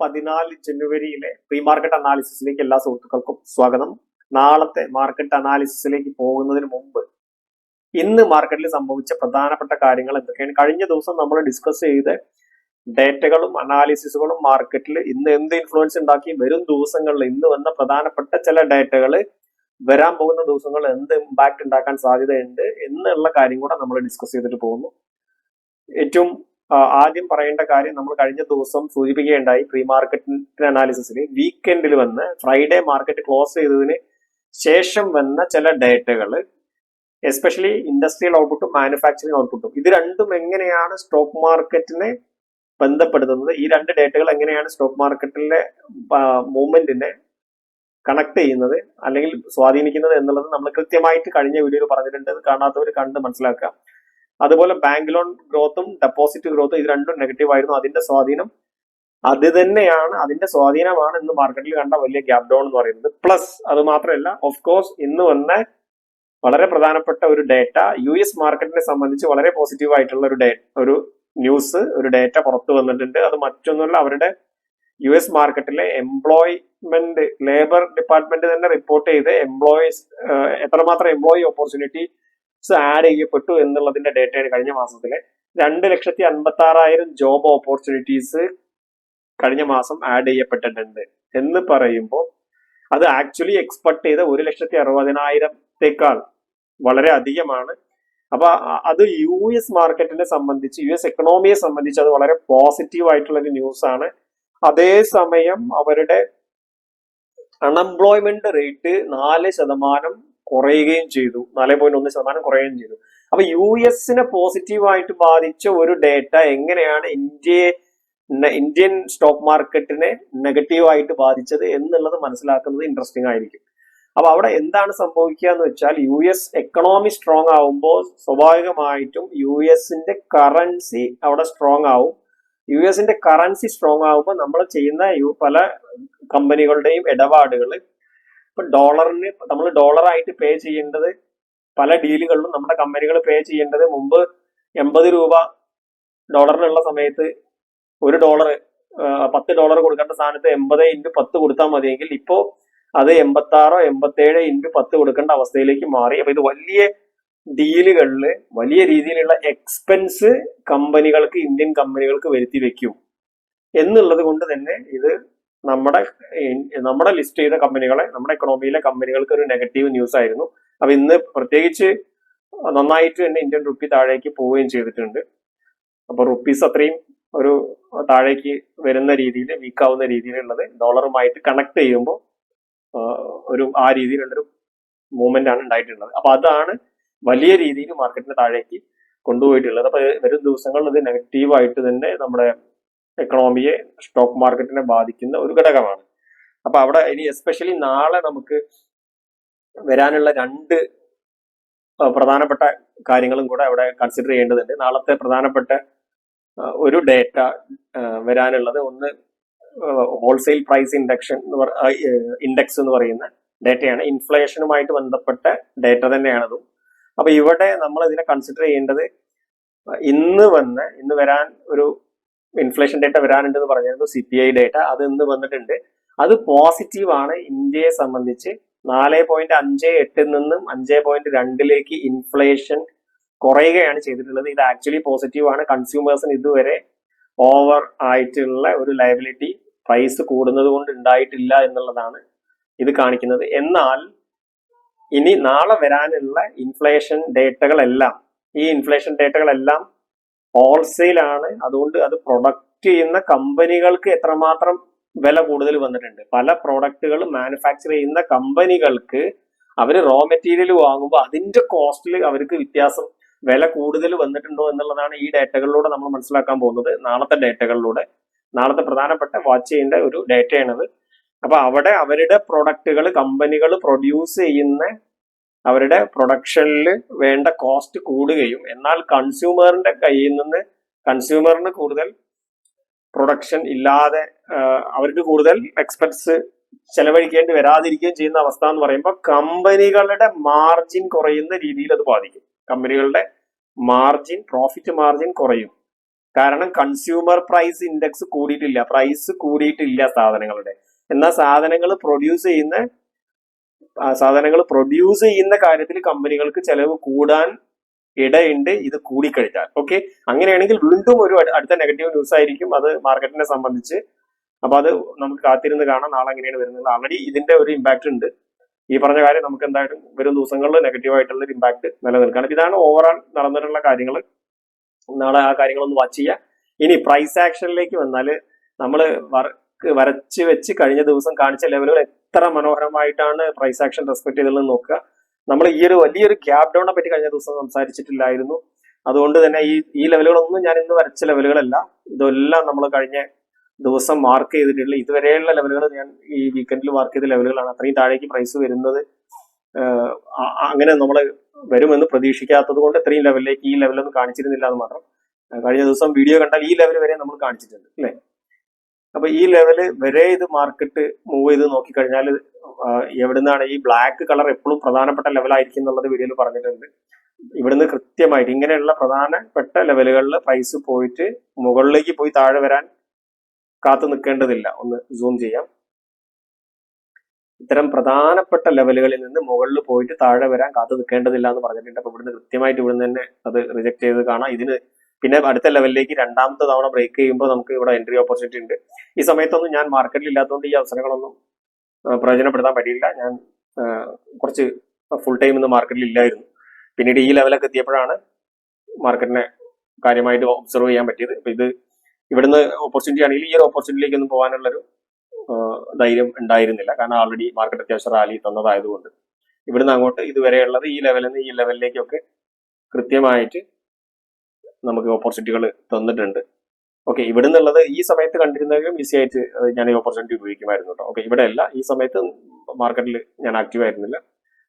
പതിനാല് ജനുവരിയിലെ pre market അനാലിസിസിലേക്ക് എല്ലാ സുഹൃത്തുക്കൾക്കും സ്വാഗതം. നാളത്തെ മാർക്കറ്റ് അനാലിസിസിലേക്ക് പോകുന്നതിന് മുമ്പ് ഇന്ന് മാർക്കറ്റിൽ സംഭവിച്ച പ്രധാനപ്പെട്ട കാര്യങ്ങൾ എന്തൊക്കെയാണ്? കഴിഞ്ഞ ദിവസം നമ്മൾ ഡിസ്കസ് ചെയ്ത ഡേറ്റകളും അനാലിസിസുകളും മാർക്കറ്റിൽ ഇന്ന് എന്ത് ഇൻഫ്ലുവൻസ് ഉണ്ടാക്കി? വരും ദിവസങ്ങളിൽ ഇന്ന് വന്ന പ്രധാനപ്പെട്ട ചില ഡേറ്റകൾ വരാൻ പോകുന്ന ദിവസങ്ങളിൽ എന്ത് ഇമ്പാക്ട് ഉണ്ടാക്കാൻ സാധ്യതയുണ്ട് എന്നുള്ള കാര്യം കൂടെ നമ്മൾ ഡിസ്കസ് ചെയ്തിട്ട് പോകുന്നു. ഏറ്റവും ആദ്യം പറയേണ്ട കാര്യം നമ്മൾ കഴിഞ്ഞ ദിവസം സൂചിപ്പിക്കുകയുണ്ടായി പ്രീ മാർക്കറ്റ് അനാലിസിസിൽ വീക്കെൻഡിൽ വന്ന് ഫ്രൈഡേ മാർക്കറ്റ് ക്ലോസ് ചെയ്തതിന് ശേഷം വന്ന ചില ഡേറ്റകൾ എസ്പെഷ്യലി ഇൻഡസ്ട്രിയൽ ഔട്ട്പുട്ടും മാനുഫാക്ചറിങ് ഔട്ട്പുട്ടും ഇത് രണ്ടും എങ്ങനെയാണ് സ്റ്റോക്ക് മാർക്കറ്റിനെ ബന്ധപ്പെടുത്തുന്നത്? ഈ രണ്ട് ഡേറ്റകൾ എങ്ങനെയാണ് സ്റ്റോക്ക് മാർക്കറ്റിലെ മൂവ്മെന്റിനെ കണക്ട് ചെയ്യുന്നത്? അല്ലെങ്കിൽ സ്വാധീനിക്കുന്നത് എന്നുള്ളത് നമ്മൾ കൃത്യമായിട്ട് കഴിഞ്ഞ വീഡിയോയിൽ പറഞ്ഞിട്ടുണ്ട്. കാണാത്തവർ കണ്ട് മനസ്സിലാക്കുക. അതുപോലെ ബാങ്ക് ലോൺ ഗ്രോത്തും ഡെപ്പോസിറ്റ് ഗ്രോത്തും ഇത് രണ്ടും നെഗറ്റീവ് ആയിരുന്നു. അതിന്റെ സ്വാധീനം അത് തന്നെയാണ്. അതിന്റെ സ്വാധീനമാണ് ഇന്ന് മാർക്കറ്റിൽ കണ്ട വലിയ ഗ്യാപ് ഡൗൺ എന്ന് പറയുന്നത്. പ്ലസ് അത് മാത്രമല്ല ഓഫ് കോഴ്സ് ഇന്ന് വന്ന വളരെ പ്രധാനപ്പെട്ട ഒരു ഡേറ്റ യു എസ് മാർക്കറ്റിനെ സംബന്ധിച്ച് വളരെ പോസിറ്റീവ് ആയിട്ടുള്ള ഒരു ഡേ ഒരു ന്യൂസ് ഒരു ഡേറ്റ പുറത്തു വന്നിട്ടുണ്ട്. അത് മറ്റൊന്നുമല്ല അവരുടെ യു എസ് മാർക്കറ്റിലെ എംപ്ലോയ്മെന്റ് ലേബർ ഡിപ്പാർട്ട്മെന്റ് തന്നെ റിപ്പോർട്ട് ചെയ്ത് എംപ്ലോയീസ് എത്രമാത്രം എംപ്ലോയി ഓപ്പർച്യൂണിറ്റീസ് ആഡ് ചെയ്യപ്പെട്ടു എന്നുള്ളതിന്റെ ഡേറ്റയാണ് കഴിഞ്ഞ മാസത്തിലെ. രണ്ട് ലക്ഷത്തി അൻപത്തി ആറായിരം ജോബ് ഓപ്പർച്യൂണിറ്റീസ് കഴിഞ്ഞ മാസം ആഡ് ചെയ്യപ്പെട്ടിട്ടുണ്ട്. എന്ന് പറയുമ്പോൾ അത് ആക്ച്വലി എക്സ്പെക്ട് ചെയ്ത ഒരു ലക്ഷത്തി അറുപതിനായിരത്തേക്കാൾ വളരെ അധികമാണ്. അപ്പൊ അത് യു എസ് മാർക്കറ്റിനെ സംബന്ധിച്ച് യു എസ് എക്കണോമിയെ സംബന്ധിച്ച് അത് വളരെ പോസിറ്റീവ് ആയിട്ടുള്ള ഒരു ന്യൂസ് ആണ് അതേസമയം അവരുടെ അൺഎംപ്ലോയ്മെന്റ് റേറ്റ് നാല് ശതമാനം കുറയുകയും ചെയ്തു. നാല് പോയിന്റ് ഒന്ന് ശതമാനം കുറയുകയും ചെയ്തു. അപ്പൊ യു എസിനെ പോസിറ്റീവായിട്ട് ബാധിച്ച ഒരു ഡേറ്റ എങ്ങനെയാണ് ഇന്ത്യയെ ഇന്ത്യൻ സ്റ്റോക്ക് മാർക്കറ്റിനെ നെഗറ്റീവായിട്ട് ബാധിച്ചത് എന്നുള്ളത് മനസ്സിലാക്കുന്നത് ഇൻട്രസ്റ്റിംഗ് ആയിരിക്കും. അപ്പൊ അവിടെ എന്താണ് സംഭവിക്കുക എന്ന് വെച്ചാൽ യു എസ് എക്കണോമി സ്ട്രോങ് ആവുമ്പോൾ സ്വാഭാവികമായിട്ടും യു എസിന്റെ കറൻസി അവിടെ സ്ട്രോങ് ആവും. യു എസിന്റെ കറൻസി സ്ട്രോങ് ആവുമ്പോൾ നമ്മൾ ചെയ്യുന്ന പല കമ്പനികളുടെയും ഇടപാടുകൾ ഇപ്പൊ ഡോളറിന് നമ്മൾ ഡോളറായിട്ട് പേ ചെയ്യേണ്ടത് പല ഡീലുകളിലും നമ്മുടെ കമ്പനികൾ പേ ചെയ്യേണ്ടത് മുമ്പ് എൺപത് രൂപ ഡോളറിനുള്ള സമയത്ത് ഒരു ഡോളർ പത്ത് ഡോളർ കൊടുക്കേണ്ട സ്ഥാനത്ത് എൺപത് ഇന്റു പത്ത് കൊടുത്താൽ മതിയെങ്കിൽ ഇപ്പോൾ അത് എൺപത്തി ആറോ എൺപത്തി ഏഴ് ഇന്റു പത്ത് കൊടുക്കേണ്ട അവസ്ഥയിലേക്ക് മാറി. അപ്പൊ ഇത് വലിയ ഡീലുകളിൽ വലിയ രീതിയിലുള്ള എക്സ്പെൻസ് കമ്പനികൾക്ക് ഇന്ത്യൻ കമ്പനികൾക്ക് വരുത്തി വെക്കും. എന്നുള്ളത് കൊണ്ട് തന്നെ ഇത് നമ്മുടെ നമ്മുടെ ലിസ്റ്റ് ചെയ്ത കമ്പനികളെ നമ്മുടെ എക്കണോമിയിലെ കമ്പനികൾക്ക് ഒരു നെഗറ്റീവ് ന്യൂസ് ആയിരുന്നു. അപ്പൊ ഇന്ന് പ്രത്യേകിച്ച് നന്നായിട്ട് തന്നെ ഇന്ത്യൻ റുപ്പി താഴേക്ക് പോവുകയും ചെയ്തിട്ടുണ്ട്. അപ്പൊ റുപ്പീസ് അത്രയും ഒരു താഴേക്ക് വരുന്ന രീതിയിൽ വീക്കാവുന്ന രീതിയിലുള്ളത് ഡോളറുമായിട്ട് കണക്ട് ചെയ്യുമ്പോൾ ഒരു ആ രീതിയിലുള്ളൊരു മൂവ്മെന്റ് ആണ് ഉണ്ടായിട്ടുള്ളത്. അപ്പൊ അതാണ് വലിയ രീതിയിൽ മാർക്കറ്റിന് താഴേക്ക് കൊണ്ടുപോയിട്ടുള്ളത്. അപ്പൊ വരും ദിവസങ്ങളിൽ ഇത് നെഗറ്റീവായിട്ട് തന്നെ നമ്മുടെ എക്കണോമിയെ സ്റ്റോക്ക് മാർക്കറ്റിനെ ബാധിക്കുന്ന ഒരു ഘടകമാണ്. അപ്പൊ അവിടെ ഇനി എസ്പെഷ്യലി നാളെ നമുക്ക് വരാനുള്ള രണ്ട് പ്രധാനപ്പെട്ട കാര്യങ്ങളും കൂടെ അവിടെ കൺസിഡർ ചെയ്യേണ്ടതുണ്ട്. നാളത്തെ പ്രധാനപ്പെട്ട ഒരു ഡേറ്റ വരാനുള്ളത് ഒന്ന് ഹോൾസെയിൽ പ്രൈസ് ഇൻഡക്ഷൻ ഇൻഡെക്സ് എന്ന് പറയുന്ന ഡേറ്റയാണ് ഇൻഫ്ലേഷനുമായിട്ട് ബന്ധപ്പെട്ട ഡേറ്റ തന്നെയാണതും അപ്പൊ ഇവിടെ നമ്മൾ ഇതിനെ കൺസിഡർ ചെയ്യേണ്ടത് ഇന്ന് വന്ന് ഇന്ന് വരാൻ ഒരു ഇൻഫ്ലേഷൻ ഡേറ്റ വരാനുണ്ടെന്ന് പറഞ്ഞിരുന്നു സി പി ഐ ഡേറ്റ അത് ഇന്ന് വന്നിട്ടുണ്ട്. അത് പോസിറ്റീവ് ആണ്. ഇന്ത്യയെ സംബന്ധിച്ച് നാല് പോയിന്റ് അഞ്ച് എട്ടിൽ നിന്നും അഞ്ച് പോയിന്റ് രണ്ടിലേക്ക് ഇൻഫ്ലേഷൻ കുറയുകയാണ് ചെയ്തിട്ടുള്ളത്. ഇത് ആക്ച്വലി പോസിറ്റീവ് ആണ്. കൺസ്യൂമേഴ്സിന് ഇതുവരെ ഓവർ ആയിട്ടുള്ള ഒരു ലയബിലിറ്റി പ്രൈസ് കൂടുന്നത് കൊണ്ട് ഉണ്ടായിട്ടില്ല എന്നുള്ളതാണ് ഇത് കാണിക്കുന്നത്. എന്നാൽ ഇനി നാളെ വരാനുള്ള ഇൻഫ്ലേഷൻ ഡേറ്റകളെല്ലാം ഈ ഇൻഫ്ലേഷൻ ഡേറ്റകളെല്ലാം ഹോൾസെയിൽ ആണ്. അതുകൊണ്ട് അത് പ്രൊഡക്റ്റ് ചെയ്യുന്ന കമ്പനികൾക്ക് എത്രമാത്രം വില കൂടുതൽ വന്നിട്ടുണ്ട്. പല പ്രോഡക്റ്റുകൾ മാനുഫാക്ചർ ചെയ്യുന്ന കമ്പനികൾക്ക് അവർ റോ മെറ്റീരിയൽ വാങ്ങുമ്പോൾ അതിന്റെ കോസ്റ്റിൽ അവർക്ക് വ്യത്യാസം വില കൂടുതൽ വന്നിട്ടുണ്ടോ എന്നുള്ളതാണ് ഈ ഡേറ്റകളിലൂടെ നമ്മൾ മനസ്സിലാക്കാൻ പോകുന്നത്. നാളത്തെ ഡേറ്റകളിലൂടെ നാളത്തെ പ്രധാനപ്പെട്ട വാച്ച് ചെയ്യേണ്ട ഒരു ഡേറ്റയാണത് അപ്പൊ അവിടെ അവരുടെ പ്രൊഡക്റ്റുകൾ കമ്പനികൾ പ്രൊഡ്യൂസ് ചെയ്യുന്ന അവരുടെ പ്രൊഡക്ഷനിൽ വേണ്ട കോസ്റ്റ് കൂടുകയും. എന്നാൽ കൺസ്യൂമറിന്റെ കയ്യിൽ നിന്ന് കൺസ്യൂമറിന് കൂടുതൽ പ്രൊഡക്ഷൻ ഇല്ലാതെ അവർക്ക് കൂടുതൽ എക്സ്പെൻസ് ചെലവഴിക്കേണ്ടി വരാതിരിക്കുകയും ചെയ്യുന്ന അവസ്ഥ എന്ന് പറയുമ്പോൾ കമ്പനികളുടെ മാർജിൻ കുറയുന്ന രീതിയിൽ അത് ബാധിക്കും. കമ്പനികളുടെ മാർജിൻ പ്രോഫിറ്റ് മാർജിൻ കുറയും. കാരണം കൺസ്യൂമർ പ്രൈസ് ഇൻഡെക്സ് കൂടിയിട്ടില്ല. പ്രൈസ് കൂടിയിട്ടില്ല സാധനങ്ങളുടെ. എന്നാൽ സാധനങ്ങൾ പ്രൊഡ്യൂസ് ചെയ്യുന്ന സാധനങ്ങൾ പ്രൊഡ്യൂസ് ചെയ്യുന്ന കാര്യത്തിൽ കമ്പനികൾക്ക് ചെലവ് കൂടാൻ ഇടയുണ്ട് ഇത് കൂടിക്കഴിഞ്ഞാൽ. ഓക്കെ അങ്ങനെയാണെങ്കിൽ വീണ്ടും ഒരു അടുത്ത നെഗറ്റീവ് ന്യൂസ് ആയിരിക്കും അത് മാർക്കറ്റിനെ സംബന്ധിച്ച്. അപ്പൊ അത് നമുക്ക് കാത്തിരുന്ന് കാണാം നാളെ എങ്ങനെയാണ് വരുന്നത്. ആൾറെഡി ഇതിന്റെ ഒരു ഇമ്പാക്ട് ഉണ്ട്. ഈ പറഞ്ഞ കാര്യം നമുക്ക് എന്തായാലും വരും ദിവസങ്ങളിൽ നെഗറ്റീവ് ആയിട്ടുള്ള ഒരു ഇമ്പാക്ട് നിലനിൽക്കണം. ഇതാണ് ഓവറോൾ നടന്നിട്ടുള്ള കാര്യങ്ങൾ. നാളെ ആ കാര്യങ്ങളൊന്ന് വാച്ച് ചെയ്യുക. ഇനി പ്രൈസ് ആക്ഷനിലേക്ക് വന്നാൽ നമ്മൾ വർക്ക് വരച്ച് വെച്ച് കഴിഞ്ഞ ദിവസം കാണിച്ച ലെവലുകൾ എത്ര മനോഹരമായിട്ടാണ് പ്രൈസ് ആക്ഷൻ റെസ്പെക്ട് ചെയ്തതെന്ന് നോക്കുക. നമ്മൾ ഈ ഒരു വലിയൊരു ഗ്യാപ് ഡൗണിനെ പറ്റി കഴിഞ്ഞ ദിവസം സംസാരിച്ചിട്ടില്ലായിരുന്നു. അതുകൊണ്ട് തന്നെ ഈ ഈ ലെവലുകളൊന്നും ഞാൻ ഇന്ന് വരച്ച ലെവലുകളല്ല ഇതെല്ലാം നമ്മൾ കഴിഞ്ഞ ദിവസം മാർക്ക് ചെയ്തിട്ടുള്ള ഇതുവരെയുള്ള ലെവലുകൾ ഞാൻ ഈ വീക്കെൻഡിൽ മാർക്ക് ചെയ്ത ലെവലുകളാണ് അത്രയും താഴേക്ക് പ്രൈസ് വരുന്നത് അങ്ങനെ നമ്മൾ വരുമെന്ന് പ്രതീക്ഷിക്കാത്തത് കൊണ്ട് ഇത്രയും ലെവലിലേക്ക് ഈ ലെവലൊന്നും കാണിച്ചിരുന്നില്ല എന്ന് മാത്രം. കഴിഞ്ഞ ദിവസം വീഡിയോ കണ്ടാൽ ഈ ലെവൽ വരെ നമ്മൾ കാണിച്ചിട്ടുണ്ട് അല്ലേ? അപ്പൊ ഈ ലെവൽ വരെ ഇത് മാർക്കറ്റ് മൂവ് ചെയ്ത് നോക്കിക്കഴിഞ്ഞാൽ എവിടുന്നാണ് ഈ ബ്ലാക്ക് കളർ എപ്പോഴും പ്രധാനപ്പെട്ട ലെവലായിരിക്കും എന്നുള്ളത് വീഡിയോയിൽ പറഞ്ഞിട്ടുണ്ട്. ഇവിടുന്ന് കൃത്യമായിട്ട് ഇങ്ങനെയുള്ള പ്രധാനപ്പെട്ട ലെവലുകളിൽ പ്രൈസ് പോയിട്ട് മുകളിലേക്ക് പോയി താഴെ വരാൻ കാത്തു നിൽക്കേണ്ടതില്ല. ഒന്ന് സൂം ചെയ്യാം. ഇത്തരം പ്രധാനപ്പെട്ട ലെവലുകളിൽ നിന്ന് മുകളിൽ പോയിട്ട് താഴെ വരാൻ കാത്തു നിൽക്കേണ്ടതില്ല എന്ന് പറഞ്ഞിട്ടുണ്ട്. അപ്പൊ ഇവിടുന്ന് കൃത്യമായിട്ട് ഇവിടുന്ന് തന്നെ അത് റിജക്ട് ചെയ്ത് കാണാം. ഇതിന് പിന്നെ അടുത്ത ലെവലിലേക്ക് രണ്ടാമത്തെ തവണ ബ്രേക്ക് ചെയ്യുമ്പോൾ നമുക്ക് ഇവിടെ എൻട്രി ഓപ്പർച്യൂണിറ്റി ഉണ്ട്. ഈ സമയത്തൊന്നും ഞാൻ മാർക്കറ്റിൽ ഇല്ലാത്തതുകൊണ്ട് ഈ അവസരങ്ങളൊന്നും പ്രയോജനപ്പെടുത്താൻ പറ്റിയില്ല. ഞാൻ കുറച്ച് ഫുൾ ടൈം ഇന്ന് മാർക്കറ്റിൽ ഇല്ലായിരുന്നു. പിന്നീട് ഈ ലെവലൊക്കെ എത്തിയപ്പോഴാണ് മാർക്കറ്റിനെ കാര്യമായിട്ട് ഒബ്സർവ് ചെയ്യാൻ പറ്റിയത്. അപ്പൊ ഇത് ഇവിടുന്ന് ഓപ്പർച്യൂണിറ്റി ആണെങ്കിൽ ഈ ഒരു ഓപ്പർച്യൂണിറ്റിയിലേക്ക് ഒന്നും പോകാനുള്ളൊരു ധൈര്യം ഉണ്ടായിരുന്നില്ല. കാരണം ആൾറെഡി മാർക്കറ്റ് അത്യാവശ്യം റാലി തന്നതായതുകൊണ്ട്. ഇവിടുന്ന് അങ്ങോട്ട് ഇതുവരെയുള്ളത് ഈ ലെവലിൽ നിന്ന് ഈ ലെവലിലേക്കൊക്കെ കൃത്യമായിട്ട് നമുക്ക് ഓപ്പർച്യൂണിറ്റികൾ തന്നിട്ടുണ്ട്. ഓക്കെ ഇവിടെ നിന്നുള്ളത് ഈ സമയത്ത് കണ്ടിരുന്നെങ്കിലും ഈസി ആയിട്ട് ഞാൻ ഈ ഓപ്പർച്യൂണിറ്റി ഉപയോഗിക്കുമായിരുന്നു കേട്ടോ ഓക്കെ ഇവിടെ അല്ല ഈ സമയത്ത് മാർക്കറ്റിൽ ഞാൻ ആക്റ്റീവ് ആയിരുന്നില്ല.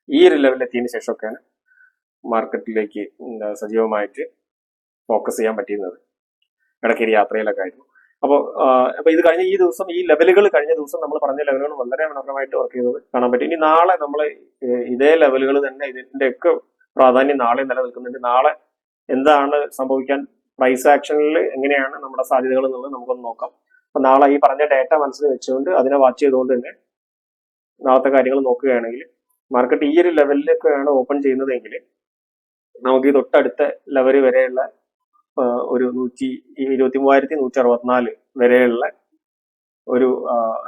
ഈ ഒരു ലെവലിൽ എത്തിയതിന് ശേഷമൊക്കെയാണ് മാർക്കറ്റിലേക്ക് സജീവമായിട്ട് ഫോക്കസ് ചെയ്യാൻ പറ്റിയിരുന്നത്. ഇടയ്ക്കൊരു യാത്രയിലൊക്കെ ആയിരുന്നു. അപ്പോൾ അപ്പോൾ ഇത് കഴിഞ്ഞ ഈ ദിവസം ഈ ലെവലുകൾ കഴിഞ്ഞ ദിവസം നമ്മൾ പറഞ്ഞ ലെവലുകൾ വളരെ മനോഹരമായിട്ട് വർക്ക് ചെയ്തത് കാണാൻ പറ്റും. ഇനി നാളെ നമ്മൾ ഇതേ ലെവലുകൾ തന്നെ ഇതിന്റെയൊക്കെ പ്രാധാന്യം നാളെ നിലനിൽക്കുന്നുണ്ട്. നാളെ എന്താണ് സംഭവിക്കാൻ പ്രൈസ് ആക്ഷനിൽ എങ്ങനെയാണ് നമ്മുടെ സാധ്യതകൾ എന്നുള്ളത് നമുക്കൊന്ന് നോക്കാം. അപ്പൊ നാളെ ഈ പറഞ്ഞ ഡേറ്റ മനസ്സിൽ വെച്ചുകൊണ്ട് അതിനെ വാച്ച് ചെയ്തുകൊണ്ട് തന്നെ നാളത്തെ കാര്യങ്ങൾ നോക്കുകയാണെങ്കിൽ മാർക്കറ്റ് ഈ ഒരു ലെവലിലേക്കാണ് ഓപ്പൺ ചെയ്യുന്നതെങ്കിൽ നമുക്ക് ഈ തൊട്ടടുത്ത ലെവൽ വരെയുള്ള ഒരു നൂറ്റി ഇരുപത്തി മൂവായിരത്തി നൂറ്റി അറുപത്തിനാല് വരെയുള്ള ഒരു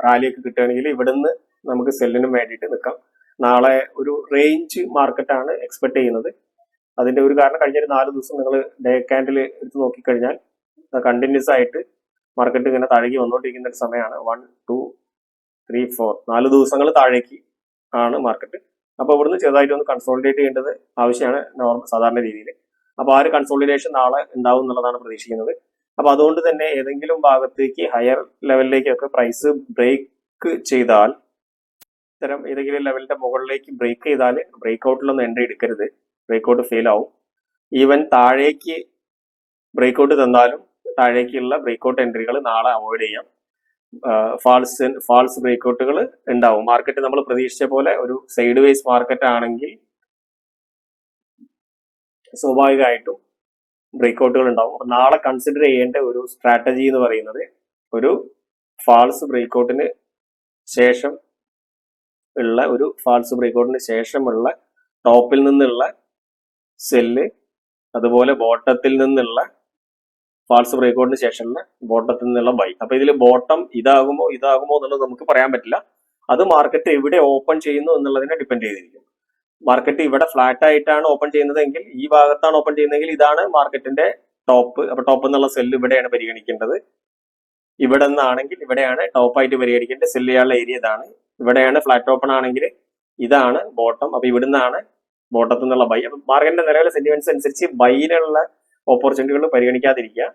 റാലിയൊക്കെ കിട്ടുകയാണെങ്കിൽ ഇവിടുന്ന് നമുക്ക് സെല്ലിനും വേണ്ടിയിട്ട് നിൽക്കാം. നാളെ ഒരു റേഞ്ച് മാർക്കറ്റാണ് എക്സ്പെക്ട് ചെയ്യുന്നത്. അതിന്റെ ഒരു കാരണം കഴിഞ്ഞ ഒരു നാല് ദിവസം നിങ്ങൾ ഡേ ക്യാൻഡിൽ എടുത്ത് നോക്കിക്കഴിഞ്ഞാൽ കണ്ടിന്യൂസ് ആയിട്ട് മാർക്കറ്റ് ഇങ്ങനെ താഴേക്ക് വന്നുകൊണ്ടിരിക്കുന്ന ഒരു സമയമാണ്. വൺ ടു ത്രീ ഫോർ നാല് ദിവസങ്ങൾ താഴേക്ക് ആണ് മാർക്കറ്റ് അപ്പോൾ ഇവിടുന്ന് ചെറുതായിട്ട് ഒന്ന് കൺസോളിഡേറ്റ് ചെയ്യേണ്ടത് ആവശ്യമാണ് നോർമൽ സാധാരണ രീതിയിൽ അപ്പോൾ ആ ഒരു കൺസോളിഡേഷൻ നാളെ ഉണ്ടാവും എന്നുള്ളതാണ് പ്രതീക്ഷിക്കുന്നത്. അപ്പോൾ അതുകൊണ്ട് തന്നെ ഏതെങ്കിലും ഭാഗത്തേക്ക് ഹയർ ലെവലിലേക്കൊക്കെ പ്രൈസ് ബ്രേക്ക് ചെയ്താൽ ഇത്തരം ഏതെങ്കിലും ലെവലിന്റെ മുകളിലേക്ക് ബ്രേക്ക് ചെയ്താൽ ബ്രേക്ക് ഔട്ടിലൊന്നും എൻട്രി എടുക്കരുത്. ബ്രേക്ക് ഔട്ട് ഫെയിൽ ആവും. ഈവൻ താഴേക്ക് ബ്രേക്കൗട്ട് തന്നാലും താഴേക്കുള്ള ബ്രേക്ക് ഔട്ട് എൻട്രികൾ നാളെ അവോയ്ഡ് ചെയ്യാം. ഫാൾസ് ഫാൾസ് ബ്രേക്കൗട്ടുകൾ ഉണ്ടാവും. മാർക്കറ്റ് നമ്മൾ പ്രതീക്ഷിച്ച പോലെ ഒരു സൈഡ് വൈസ് മാർക്കറ്റ് ആണെങ്കിൽ സ്വാഭാവികമായിട്ടും ബ്രേക്കൗട്ടുകൾ ഉണ്ടാവും. അപ്പൊ നാളെ കൺസിഡർ ചെയ്യേണ്ട ഒരു സ്ട്രാറ്റജി എന്ന് പറയുന്നത് ഒരു ഫാൾസ് ബ്രേക്ക് ഔട്ടിന് ശേഷം ഉള്ള ഒരു ഫാൾസ് ബ്രേക്ക് ഔട്ടിന് ശേഷമുള്ള ടോപ്പിൽ നിന്നുള്ള സെല്ല് അതുപോലെ ബോട്ടത്തിൽ നിന്നുള്ള ഫാൾസ് ബ്രേക്കൗട്ടിന് ശേഷം ബോട്ടത്തിൽ നിന്നുള്ള ബൈ അപ്പൊ ഇതിൽ ബോട്ടം ഇതാകുമോ ഇതാകുമോ എന്നുള്ളത് നമുക്ക് പറയാൻ പറ്റില്ല. അത് മാർക്കറ്റ് എവിടെ ഓപ്പൺ ചെയ്യുന്നു എന്നുള്ളതിനെ ഡിപെൻഡ് ചെയ്തിരിക്കും മാർക്കറ്റ് ഇവിടെ ഫ്ലാറ്റ് ആയിട്ടാണ് ഓപ്പൺ ചെയ്യുന്നതെങ്കിൽ ഈ ഭാഗത്താണ് ഓപ്പൺ ചെയ്യുന്നതെങ്കിൽ ഇതാണ് മാർക്കറ്റിന്റെ ടോപ്പ് അപ്പൊ ടോപ്പ് എന്നുള്ള സെല്ല് ഇവിടെയാണ് പരിഗണിക്കേണ്ടത്. ഇവിടെ നിന്നാണെങ്കിൽ ഇവിടെയാണ് ടോപ്പായിട്ട് പരിഗണിക്കേണ്ടത്. സെല്ല് ചെയ്യാനുള്ള ഏരിയ ഇതാണ്. ഇവിടെയാണ് ഫ്ലാറ്റ് ഓപ്പൺ ആണെങ്കിൽ ഇതാണ് ബോട്ടം അപ്പൊ ഇവിടുന്നാണ് ബോട്ടത്തിൽ നിന്നുള്ള ബൈ. അപ്പം മാർക്കറ്റിന്റെ നിലവിലെ സെന്റിമെന്റ്സ് അനുസരിച്ച് ബൈയിലുള്ള ഓപ്പർച്യൂണിറ്റികൾ പരിഗണിക്കാതിരിക്കുക.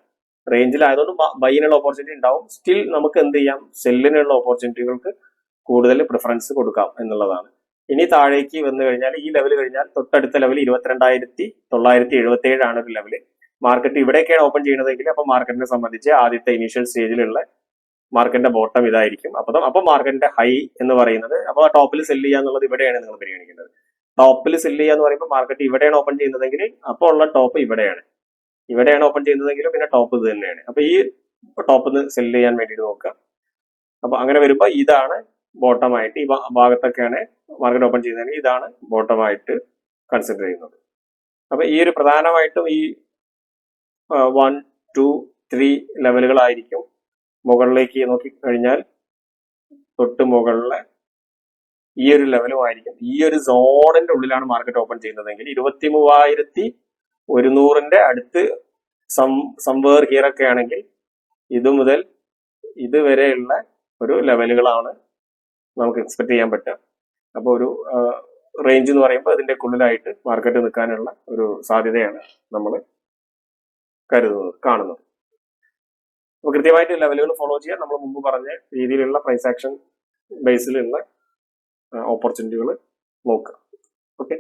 റേഞ്ചിലായതുകൊണ്ട് ബൈയിനുള്ള ഓപ്പർച്യൂണിറ്റി ഉണ്ടാവും. സ്റ്റിൽ നമുക്ക് എന്ത് ചെയ്യാം? സെല്ലിനുള്ള ഓപ്പർച്യൂണിറ്റികൾക്ക് കൂടുതൽ പ്രിഫറൻസ് കൊടുക്കാം എന്നുള്ളതാണ്. ഇനി താഴേക്ക് വന്നു കഴിഞ്ഞാൽ ഈ ലെവൽ കഴിഞ്ഞാൽ തൊട്ടടുത്ത ലെവൽ ഇരുപത്തിരണ്ടായിരത്തി തൊള്ളായിരത്തി എഴുപത്തി ഏഴാണ് ഒരു ലെവൽ മാർക്കറ്റ് ഇവിടെയൊക്കെയാണ് ഓപ്പൺ ചെയ്യുന്നതെങ്കിൽ അപ്പൊ മാർക്കറ്റിനെ സംബന്ധിച്ച് ആദ്യത്തെ ഇനീഷ്യൽ സ്റ്റേജിലുള്ള മാർക്കറ്റിന്റെ ബോട്ടം ഇതായിരിക്കും. അപ്പം അപ്പൊ മാർക്കറ്റിന്റെ ഹൈ എന്ന് പറയുന്നത് അപ്പൊ ടോപ്പിൽ സെല്ല് ചെയ്യുക എന്നുള്ളത് ഇവിടെയാണ് നിങ്ങൾ പരിഗണിക്കേണ്ടത്. ടോപ്പിൽ സെൽ ചെയ്യുക എന്ന് പറയുമ്പോൾ മാർക്കറ്റ് ഇവിടെയാണ് ഓപ്പൺ ചെയ്യുന്നതെങ്കിൽ അപ്പോൾ ഉള്ള ടോപ്പ് ഇവിടെയാണ്. ഇവിടെയാണ് ഓപ്പൺ ചെയ്യുന്നതെങ്കിലും പിന്നെ ടോപ്പ് ഇത് തന്നെയാണ്. അപ്പൊ ഈ ടോപ്പ് സെൽ ചെയ്യാൻ വേണ്ടിയിട്ട് നോക്കുക. അപ്പൊ അങ്ങനെ വരുമ്പോൾ ഇതാണ് ബോട്ടം ആയിട്ട് ഈ ഭാഗത്തൊക്കെയാണ് മാർക്കറ്റ് ഓപ്പൺ ചെയ്യുന്നതെങ്കിൽ ഇതാണ് ബോട്ടം ആയിട്ട് കൺസിഡർ ചെയ്യുന്നത്. അപ്പൊ ഈ ഒരു പ്രധാനമായിട്ടും ഈ വൺ ടു ത്രീ ലെവലുകളായിരിക്കും മുകളിലേക്ക് നോക്കി കഴിഞ്ഞാൽ തൊട്ട് മുകളിലെ ഈ ഒരു ലെവലും ആയിരിക്കും. ഈ ഒരു സോണിന്റെ ഉള്ളിലാണ് മാർക്കറ്റ് ഓപ്പൺ ചെയ്യുന്നതെങ്കിൽ ഇരുപത്തി മൂവായിരത്തി ഒരുന്നൂറിന്റെ അടുത്ത് സം സംവേർ ഹിയർ ഒക്കെ ആണെങ്കിൽ ഇതു മുതൽ ഇതുവരെയുള്ള ഒരു ലെവലുകളാണ് നമുക്ക് എക്സ്പെക്ട് ചെയ്യാൻ പറ്റുക. അപ്പോൾ ഒരു റേഞ്ച് എന്ന് പറയുമ്പോൾ അതിന്റെ ഉള്ളിലായിട്ട് മാർക്കറ്റ് നിൽക്കാനുള്ള ഒരു സാധ്യതയാണ് നമ്മൾ കരുതുന്നത് കാണുന്നത്. അപ്പോൾ കൃത്യമായിട്ട് ലെവലുകൾ ഫോളോ ചെയ്യാൻ നമ്മൾ മുമ്പ് പറഞ്ഞ രീതിയിലുള്ള പ്രൈസ് ആക്ഷൻ ബേസിലുള്ള ഓപ്പർച്യൂണിറ്റികൾ നോക്കുക ഓക്കെ